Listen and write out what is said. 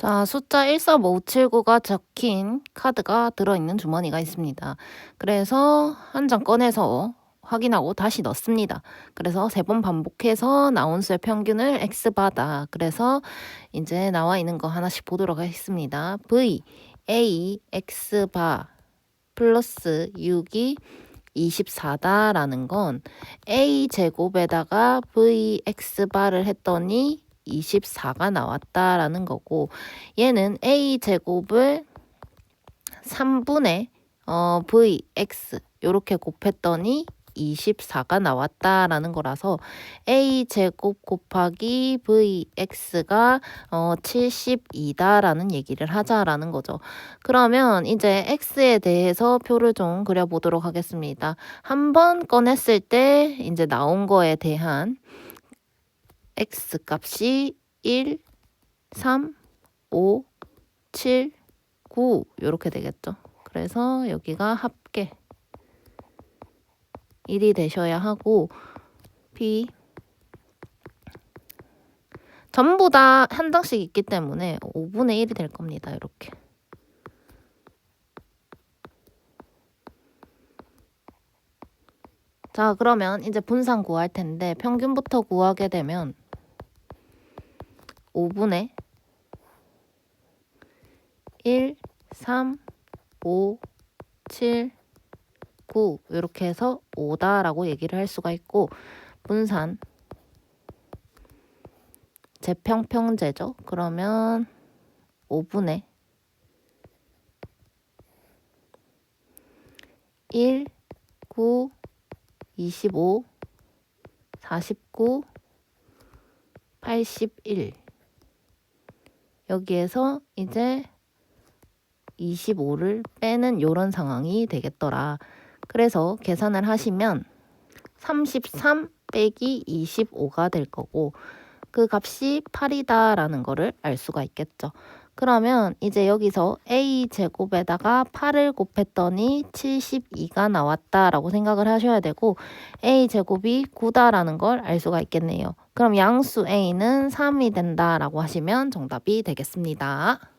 자, 숫자 145579가 적힌 카드가 들어있는 주머니가 있습니다. 그래서 한 장 꺼내서 확인하고 다시 넣습니다. 그래서 세 번 반복해서 나온 수의 평균을 x바다. 그래서 이제 나와 있는 거 하나씩 보도록 하겠습니다. v, a, x바 플러스 6이 24다라는 건 a 제곱에다가 v x바를 했더니 24가 나왔다라는 거고 얘는 a 제곱을 3분의 어, vx 요렇게 곱했더니 24가 나왔다라는 거라서 a 제곱 곱하기 vx가 어, 72다라는 얘기를 하자라는 거죠. 그러면 이제 x에 대해서 표를 좀 그려보도록 하겠습니다. 한 번 꺼냈을 때 이제 나온 거에 대한 x 값이 1, 3, 5, 7, 9 이렇게 되겠죠. 그래서 여기가 합계 1이 되셔야 하고 b 전부 다 한 장씩 있기 때문에 5분의 1이 될 겁니다. 이렇게. 자, 그러면 이제 분산 구할 텐데 평균부터 구하게 되면 5분의 1, 3, 5, 7, 9 이렇게 해서 5다라고 얘기를 할 수가 있고 분산 재평평제죠. 그러면 5분의 1, 9, 25, 49, 81 여기에서 이제 25를 빼는 요런 상황이 되겠더라. 그래서 계산을 하시면 33 빼기 25가 될 거고 그 값이 8이다라는 거를 알 수가 있겠죠. 그러면 이제 여기서 a 제곱에다가 8을 곱했더니 72가 나왔다라고 생각을 하셔야 되고 a 제곱이 9다라는 걸 알 수가 있겠네요. 그럼 양수 a는 3이 된다라고 하시면 정답이 되겠습니다.